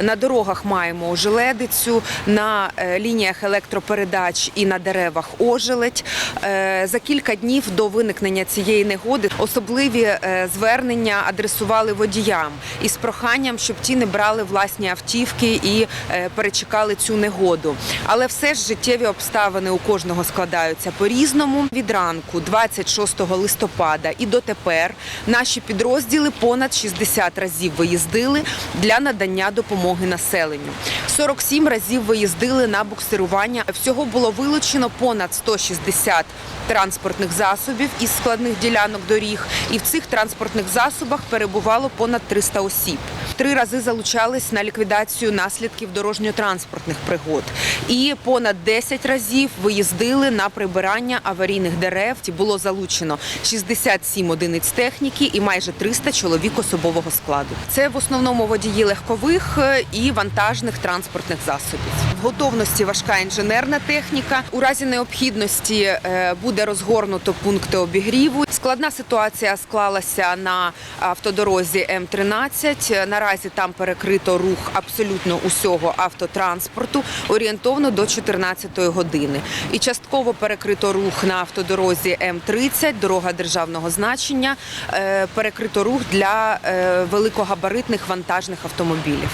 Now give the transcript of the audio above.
На дорогах маємо ожеледицю, на е, лініях електропередач і на деревах ожеледь. Е, За кілька днів до виникнення цієї негоди особливі е, звернення адресували водіям із проханням, щоб ті не брали власні автівки і перечекали цю негоду. Але все ж життєві обставини у кожного складаються по-різному. Від ранку, 26 листопада і дотепер наші підрозділи понад 60 разів виїздили для надання допомоги населенню. 47 разів виїздили на буксирування. Всього було вилучено понад 160 транспортних засобів із складних ділянок доріг, і в цих транспортних засобах перебувало понад 300 осіб. Три рази залучались на ліквідацію наслідків дорожньо-транспортних пригод. І понад 10 разів виїздили на прибирання аварійних дерев. Було залучено 67 одиниць техніки і майже 300 чоловік особового складу. Це в основному водії легкових е, і вантажних транспортних засобів. В готовності важка інженерна техніка. У разі необхідності е, буде розгорнуто пункти обігріву. Складна ситуація склалася на автодорозі М13. Наразі там перекрито рух абсолютно усього автотранспорту орієнтовно до 14 години. І частково перекрито рух на автодорозі М30, дорога державного значення. Е, Перекрито рух для е, великогабаритних вантажних автомобілів.